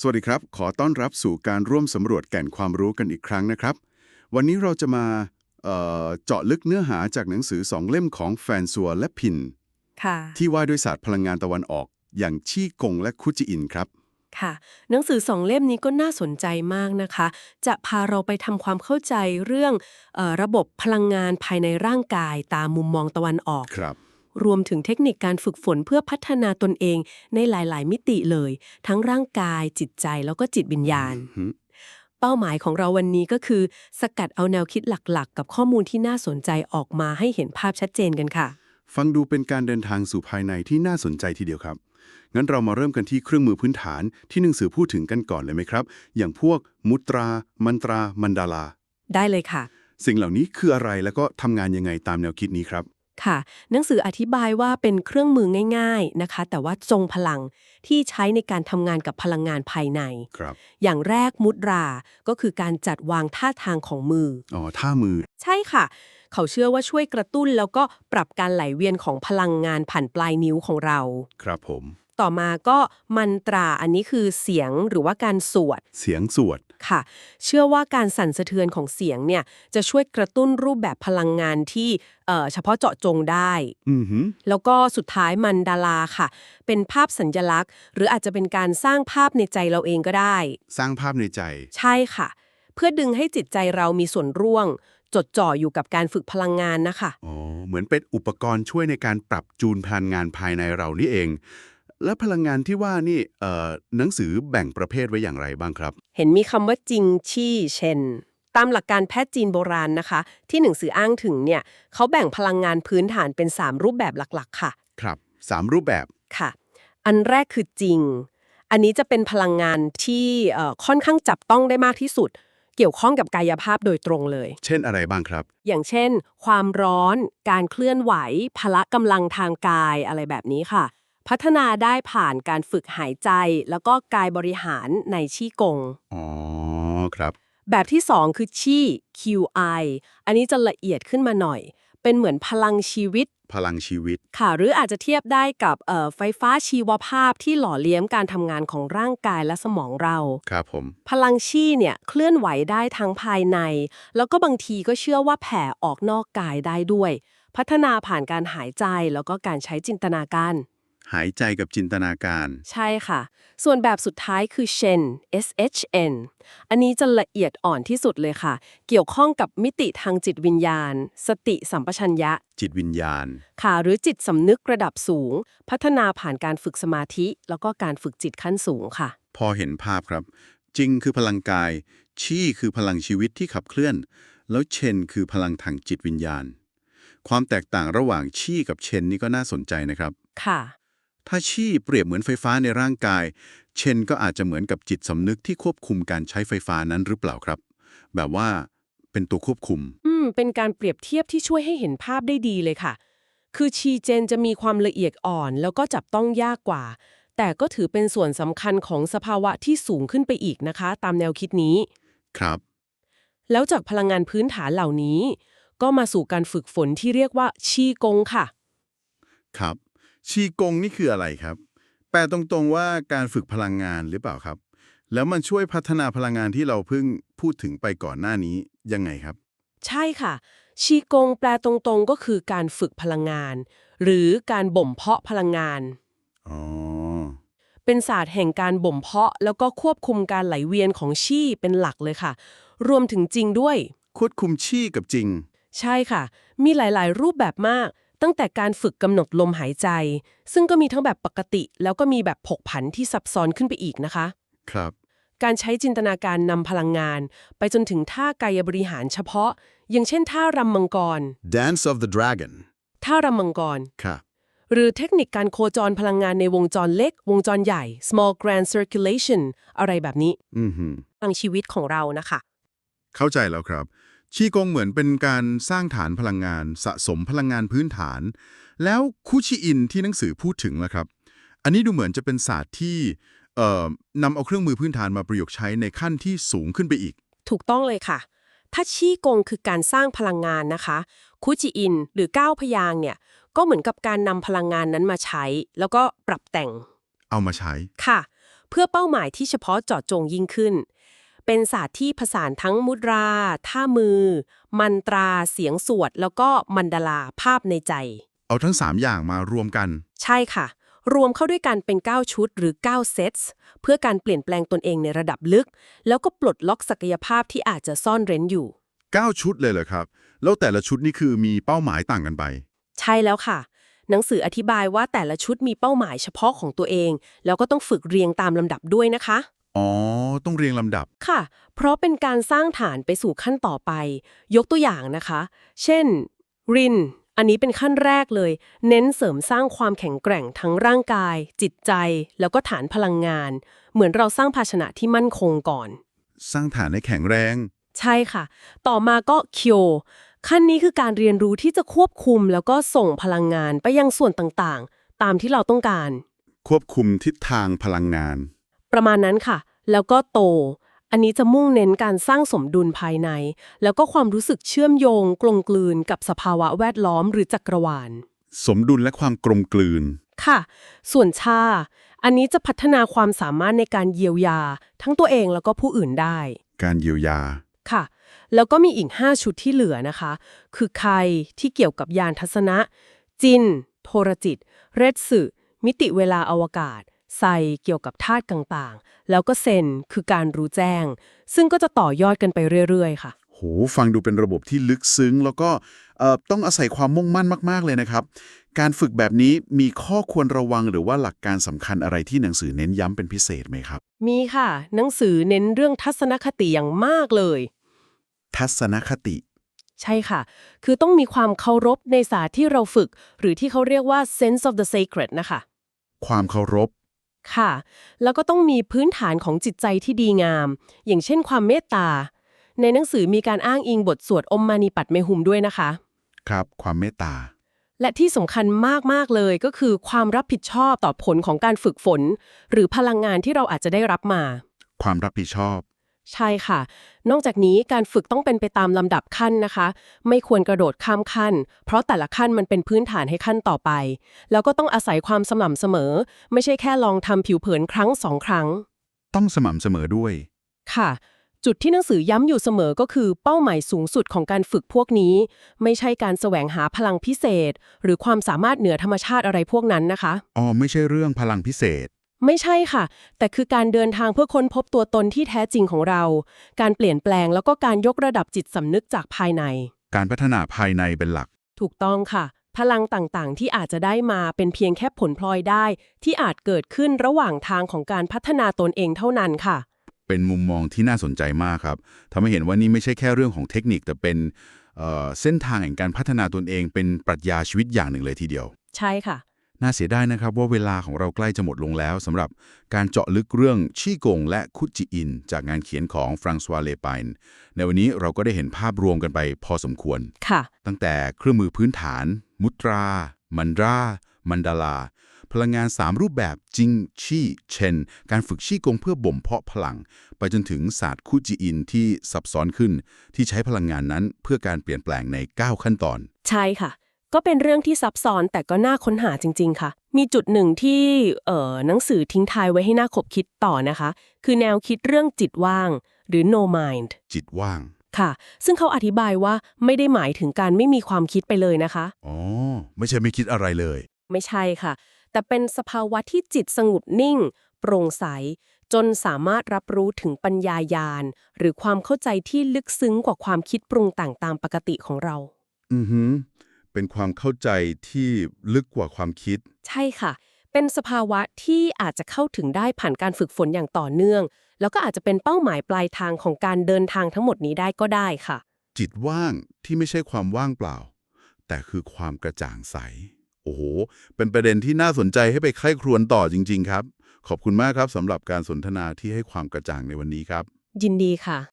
สวัสดีครับ ขอต้อนรับสู่การร่วมสำรวจแก่นความรู้กันอีกครั้งนะครับ วันนี้เราจะมาเอ่อเจาะลึกเนื้อหาจากหนังสือสองเล่มของแฟนซัวและพินค่ะที่ว่าด้วยศาสตร์พลังงานตะวันออก อย่างชี่กงและคุจิอินครับ ค่ะ หนังสือสองเล่มนี้ก็น่าสนใจมากนะคะ จะพาเราไปทำความเข้าใจเรื่องเออระบบพลังงานภายในร่างกายตามมุมมองตะวันออกครับ รวมถึงเทคนิคการฝึกฝนเพื่อพัฒนาตนเองในหลาย ๆ มิติเลย ทั้งร่างกายจิตใจแล้วก็จิตวิญญาณอือฮึเป้าหมายของเราวันนี้ก็คือ สกัดเอาแนวคิดหลัก ๆ กับข้อมูลที่น่าสนใจออกมาให้เห็นภาพชัดเจนกันค่ะ ฟังดูเป็นการเดินทางสู่ภายในที่น่าสนใจทีเดียวครับ งั้นเรามาเริ่มกันที่เครื่องมือพื้นฐานที่หนังสือพูดถึงกันก่อนเลยไหมครับ อย่างพวกมุตรา มันตรา มันดาลา ได้เลยค่ะ สิ่งเหล่านี้คืออะไรแล้วก็ทำงานยังไงตามแนวคิดนี้ครับ ค่ะ หนังสืออธิบายว่าเป็นเครื่องมือง่าย ๆนะคะ แต่ว่าทรงพลังที่ใช้ในการทำงานกับพลังงานภายใน ครับ อย่างแรกมุดรา ก็คือการจัดวางท่าทางของมือ อ๋อ ท่ามือ ใช่ค่ะ เขาเชื่อว่าช่วยกระตุ้นแล้วก็ปรับการไหลเวียนของพลังงานผ่านปลายนิ้วของเรา ครับผม ต่อมาก็มันตราอันนี้คือเสียงหรือว่าการสวด เสียงสวด ค่ะ เชื่อว่าการสั่นสะเทือนของเสียงเนี่ยจะช่วยกระตุ้นรูปแบบพลังงานที่เอ่อเฉพาะเจาะจงได้ อือหือ แล้วก็สุดท้ายมันดาราค่ะ เป็นภาพสัญญลักษณ์ หรืออาจจะเป็นการสร้างภาพในใจเราเองก็ได้ สร้างภาพในใจ ใช่ค่ะ เพื่อดึงให้จิตใจเรามีส่วนร่วมจดจ่ออยู่กับการฝึกพลังงานนะคะ อ๋อ เหมือนเป็นอุปกรณ์ช่วยในการปรับจูนพลังงานภายในเรานี่เอง และพลังงานที่ว่านี่เอ่อหนังสือแบ่งประเภทไว้อย่างไรบ้างครับ เห็นมีคำว่าจริงชี่เชนตามหลักการแพทย์จีนโบราณนะคะ ที่หนังสืออ้างถึงเนี่ยเขาแบ่งพลังงานพื้นฐานเป็น 3 รูปแบบหลักๆ ค่ะ ครับสามรูปแบบค่ะ อันแรกคือจริง อันนี้จะเป็นพลังงานที่เอ่อค่อนข้างจับต้องได้มากที่สุด เกี่ยวข้องกับกายภาพโดยตรงเลย เช่นอะไรบ้างครับ อย่างเช่น ความร้อน การเคลื่อนไหว พละกำลังทางกายอะไรแบบนี้ค่ะ พัฒนาได้ผ่านการฝึกหายใจ แล้วก็กายบริหารในชี่กง อ๋อ ครับ แบบที่ 2 คือชี่ QI อันนี้จะละเอียดขึ้นมาหน่อย เป็นเหมือนพลังชีวิต พลังชีวิต ค่ะ หรืออาจจะเทียบได้กับเอ่อไฟฟ้าชีวภาพที่หล่อเลี้ยงการทำงานของร่างกายและสมองเรา ครับผม พลังชี่เนี่ยเคลื่อนไหวได้ทั้งภายใน แล้วก็บางทีก็เชื่อว่าแผ่ออกนอกกายได้ด้วย พัฒนาผ่านการหายใจแล้วก็การใช้จินตนาการ หายใจกับจินตนาการ ใช่ค่ะ ส่วนแบบสุดท้ายคือ Shen S H N อันนี้จะละเอียดอ่อนที่สุดเลยค่ะ เกี่ยวข้องกับมิติทางจิตวิญญาณ สติสัมปชัญญะ จิตวิญญาณ ค่ะ หรือจิตสำนึกระดับสูง พัฒนาผ่านการฝึกสมาธิ แล้วก็การฝึกจิตขั้นสูงค่ะ พอเห็นภาพครับ จริงคือพลังกาย ชี่คือพลังชีวิตที่ขับเคลื่อน แล้วเชนคือพลังทางจิตวิญญาณ ความแตกต่างระหว่างชี่กับเชนนี่ก็น่าสนใจนะครับ ค่ะ ถ้าชี่เปรียบเหมือนไฟฟ้าในร่างกาย เชนก็อาจจะเหมือนกับจิตสำนึกที่ควบคุมการใช้ไฟฟ้านั้นหรือเปล่าครับ แบบว่าเป็นตัวควบคุม อืม เป็นการเปรียบเทียบที่ช่วยให้เห็นภาพได้ดีเลยค่ะ คือชีเจนจะมีความละเอียดอ่อน แล้วก็จับต้องยากกว่า แต่ก็ถือเป็นส่วนสำคัญของสภาวะที่สูงขึ้นไปอีกนะคะ ตามแนวคิดนี้ ครับ แล้วจากพลังงานพื้นฐานเหล่านี้ ก็มาสู่การฝึกฝนที่เรียกว่าชีกงค่ะ ครับ ชีกงนี่คืออะไรครับ แปลตรงๆว่าการฝึกพลังงานหรือเปล่าครับ แล้วมันช่วยพัฒนาพลังงานที่เราเพิ่งพูดถึงไปก่อนหน้านี้ยังไงครับ ใช่ค่ะ ชีกงแปลตรงๆก็คือการฝึกพลังงาน หรือการบ่มเพาะพลังงานอ๋อเป็นศาสตร์แห่งการบ่มเพาะ แล้วก็ควบคุมการไหลเวียนของชี่เป็นหลักเลยค่ะ รวมถึงจริงด้วย ควบคุมชี่กับจริง ใช่ค่ะ มีหลายๆ รูปแบบมาก ตั้งแต่การฝึกกำหนดลมหายใจ ซึ่งก็มีทั้งแบบปกติ แล้วก็มีแบบผกผันที่ซับซ้อนขึ้นไปอีกนะคะ ครับ การใช้จินตนาการนำพลังงาน ไปจนถึงท่ากายบริหารเฉพาะ อย่างเช่นท่ารำมังกร Dance of the Dragon ท่ารำมังกรครับหรือเทคนิคการโคจรพลังงานในวงจรเล็ก วงจรใหญ่ small grand circulation อะไรแบบนี้อือหือทางชีวิตของเรานะคะ เข้าใจแล้วครับ ชีกงเหมือนเป็นการสร้างฐานพลังงานสะสมพลังงานพื้นฐาน แล้วคูชิอินที่หนังสือพูดถึงแล้วครับ อันนี้ดูเหมือนจะเป็นศาสตร์ที่เอ่อนำเอาเครื่องมือพื้นฐานมาประยุกต์ใช้ในขั้นที่สูงขึ้นไปอีก ถูกต้องเลยค่ะ ถ้าชี่กงคือการสร้างพลังงานนะคะ คุจิอิน หรือก้าวพยางค์เนี่ย ก็เหมือนกับการนำพลังงานนั้นมาใช้ แล้วก็ปรับแต่ง เอามาใช้ ค่ะ เพื่อเป้าหมายที่เฉพาะเจาะจงยิ่งขึ้น เป็นศาสตร์ที่ผสานทั้งมุดรา ท่ามือ มันตรา เสียงสวด แล้วก็มันดาลาภาพในใจ เอาทั้ง 3 อย่างมารวมกัน ใช่ค่ะ รวมเข้าด้วยกันเป็น 9 ชุดหรือ 9 เซตส์เพื่อการเปลี่ยนแปลงตนเองในระดับลึก แล้วก็ปลดล็อกศักยภาพที่อาจจะซ่อนเร้นอยู่ 9 ชุดเลยเหรอครับ แล้วแต่ละชุดนี่คือมีเป้าหมายต่างกันไป ใช่แล้วค่ะ หนังสืออธิบายว่าแต่ละชุดมีเป้าหมายเฉพาะของตัวเอง แล้วก็ต้องฝึกเรียงตามลำดับด้วยนะคะ อ๋อ ต้องเรียงลำดับ ค่ะ เพราะเป็นการสร้างฐานไปสู่ขั้นต่อไป ยกตัวอย่างนะคะ เช่น ริน อันนี้เป็นขั้นแรกเลย เน้นเสริมสร้างความแข็งแกร่งทั้งร่างกาย จิตใจ แล้วก็ฐานพลังงาน เหมือนเราสร้างภาชนะที่มั่นคงก่อน สร้างฐานให้แข็งแรง ใช่ค่ะ ต่อมาก็เคียวขั้นนี้คือการเรียนรู้ที่จะควบคุมแล้วก็ส่งพลังงานไปยังส่วนต่างๆ ตามที่เราต้องการ ควบคุมทิศทางพลังงาน ประมาณนั้นค่ะ แล้วก็โต อันนี้จะมุ่งเน้นการสร้างสมดุลภายใน แล้วก็ความรู้สึกเชื่อมโยง กลมกลืนกับสภาวะแวดล้อมหรือจักรวาล สมดุลและความกลมกลืน ค่ะ ส่วนชา อันนี้จะพัฒนาความสามารถในการเยียวยา ทั้งตัวเองแล้วก็ผู้อื่นได้ การเยียวยา ค่ะ แล้วก็มีอีก 5 ชุดที่เหลือนะคะ คือใครที่เกี่ยวกับยานทัศนะ จิน โทรจิต เรศสึมิติเวลาอวกาศ ไซเกี่ยวกับธาตุต่างๆ แล้วก็เซนคือการรู้แจ้ง ซึ่งก็จะต่อยอดกันไปเรื่อยๆ ค่ะ โห ฟังดูเป็นระบบที่ลึกซึ้ง แล้วก็เอ่อต้องอาศัยความมุ่งมั่นมาก ๆ เลยนะครับ การฝึกแบบนี้มีข้อควรระวังหรือว่าหลักการสำคัญอะไรที่หนังสือเน้นย้ำเป็นพิเศษไหมครับ มีค่ะ หนังสือเน้นเรื่องทัศนคติอย่างมากเลย ทัศนคติใช่ค่ะ คือต้องมีความเคารพในศาสตร์ที่เราฝึก หรือที่เขาเรียกว่า sense of the sacred นะคะ ความเคารพ ค่ะ แล้วก็ต้องมีพื้นฐานของจิตใจที่ดีงาม อย่างเช่นความเมตตา ในหนังสือมีการอ้างอิงบทสวดอมมานีปัดเมหุมด้วยนะคะ ครับ ความเมตตา และที่สำคัญมาก ๆ เลยก็คือความรับผิดชอบต่อผลของการฝึกฝน หรือพลังงานที่เราอาจจะได้รับมา ความรับผิดชอบ ใช่ค่ะ นอกจากนี้การฝึกต้องเป็นไปตามลำดับขั้นนะคะ ไม่ควรกระโดดข้ามขั้น เพราะแต่ละขั้นมันเป็นพื้นฐานให้ขั้นต่อไป แล้วก็ต้องอาศัยความสม่ำเสมอ ไม่ใช่แค่ลองทำผิวเผินครั้งสองครั้ง ต้องสม่ำเสมอด้วย ค่ะ จุดที่หนังสือย้ำอยู่เสมอก็คือเป้าหมายสูงสุดของการฝึกพวกนี้ ไม่ใช่การแสวงหาพลังพิเศษ หรือความสามารถเหนือธรรมชาติอะไรพวกนั้นนะคะ อ๋อ ไม่ใช่เรื่องพลังพิเศษ ไม่ใช่ค่ะ แต่คือการเดินทางเพื่อค้นพบตัวตนที่แท้จริงของเรา การเปลี่ยนแปลงแล้วก็การยกระดับจิตสำนึกจากภายใน การพัฒนาภายในเป็นหลัก ถูกต้องค่ะ พลังต่างๆ ที่อาจจะได้มาเป็นเพียงแค่ผลพลอยได้ ที่อาจเกิดขึ้นระหว่างทางของการพัฒนาตนเองเท่านั้นค่ะ เป็นมุมมองที่น่าสนใจมากครับทำให้เห็นว่านี่ไม่ใช่แค่เรื่องของเทคนิค แต่เป็นเอ่อเส้นทางแห่งการพัฒนาตนเองเป็นปรัชญาชีวิตอย่างหนึ่งเลยทีเดียว ใช่ค่ะ น่าเสียดายนะครับว่าเวลาของเราใกล้จะหมดลงแล้วสำหรับการเจาะลึกเรื่องชี่กงและคุจิอิน จากงานเขียนของฟรังซัวเลปายน์ในวันนี้เราก็ได้เห็นภาพรวมกันไปพอสมควร ค่ะ ตั้งแต่เครื่องมือพื้นฐาน มุตรา มันดรา มันดาลา พลังงาน 3 รูปแบบจิง ชี่ เชน การฝึกชี่กงเพื่อบ่มเพาะพลัง ไปจนถึงศาสตร์คูจิอินที่ซับซ้อนขึ้น ที่ใช้พลังงานนั้นเพื่อการเปลี่ยนแปลงใน 9 ขั้นตอน ใช่ค่ะ ก็เป็นเรื่องที่ซับซ้อนแต่ก็น่าค้นหาจริง ๆ ค่ะ มีจุดหนึ่งที่เอ่อหนังสือทิ้งท้ายไว้ให้น่าขบคิดต่อนะคะ คือแนวคิดเรื่องจิตว่าง หรือ no mind จิตว่าง ค่ะ ซึ่งเขาอธิบายว่าไม่ได้หมายถึงการไม่มีความคิดไปเลยนะคะ อ๋อ ไม่ใช่ไม่คิดอะไรเลย ไม่ใช่ค่ะ แต่เป็นสภาวะที่จิตสงบนิ่ง โปร่งใส จนสามารถรับรู้ถึงปัญญายาณหรือความเข้าใจที่ลึกซึ้งกว่าความคิดปรุงแต่งตามปกติของเรา อือหือ เป็นความเข้าใจที่ลึกกว่าความคิด ใช่ค่ะ เป็นสภาวะที่อาจจะเข้าถึงได้ผ่านการฝึกฝนอย่างต่อเนื่อง แล้วก็อาจจะเป็นเป้าหมายปลายทางของการเดินทางทั้งหมดนี้ได้ก็ได้ค่ะ จิตว่างที่ไม่ใช่ความว่างเปล่า แต่คือความกระจ่างใส โอ้โห เป็นประเด็นที่น่าสนใจให้ไปใคร่ครวญต่อจริ